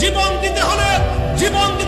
জীবন দিতে হলে জীবন দিতে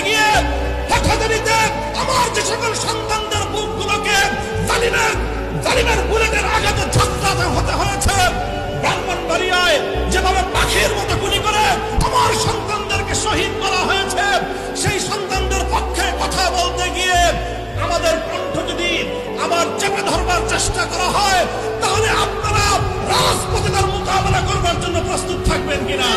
আবার চেপে ধরবার চেষ্টা করা হয়, তাহলে আপনারা রাজপথে তার মোকাবেলা করবার জন্য প্রস্তুত থাকবেন কিনা?